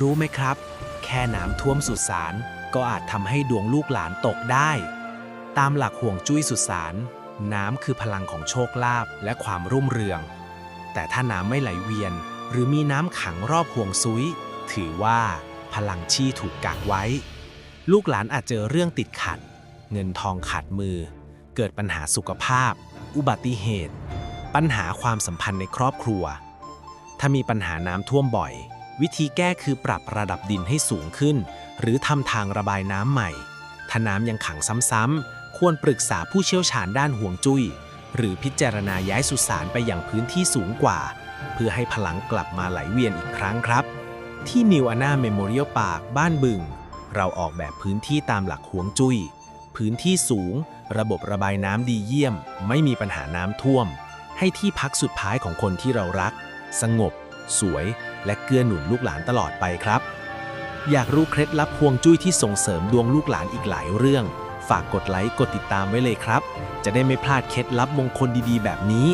รู้ไหมครับ แค่น้ำท่วมสุสานก็อาจทำให้ดวงลูกหลานตกได้ ตามหลักห่วงจุ้ยสุสานน้ำคือพลังของโชคลาภและความรุ่งเรือง แต่ถ้าน้ำไม่ไหลเวียน หรือมีน้ำขังรอบห่วงซุย ถือว่าพลังชี่ถูกกักไว้ ลูกหลานอาจเจอเรื่องติดขัด เงินทองขาดมือ เกิดปัญหาสุขภาพ อุบัติเหตุ ปัญหาความสัมพันธ์ในครอบครัว ถ้ามีปัญหาน้ำท่วมบ่อย วิธีแก้คือปรับระดับดินให้สูงขึ้น หรือทำทางระบายน้ำใหม่ ถ้าน้ำยังขังซ้ำๆ ควรปรึกษาผู้เชี่ยวชาญด้านห่วงจุย้ย หรือพิจารณาย้ายสุสานไปอยังพื้นที่สูงกว่า เพื่อให้พลังกลับมาไหลเวียนอีกครั้งครับ ที่นิวอานาเมโมเรียลปาร์คบ้านบึง เราออกแบบพื้นที่ตามหลักห่วงจุย้ย พื้นที่สูง ระบบระบายน้ำดีเยี่ยม ไม่มีปัญหาน้ำท่วม ให้ที่พักสุดท้ายของคนที่เรารัก สงบ สวย และเกื้อหนุนลูกหลานตลอดไปครับ อยากรู้เคล็ดลับพวงจุ้ยที่ส่งเสริมดวงลูกหลานอีกหลายเรื่อง ฝากกดไลค์กดติดตามไว้เลยครับ จะได้ไม่พลาดเคล็ดลับมงคลดีๆ แบบนี้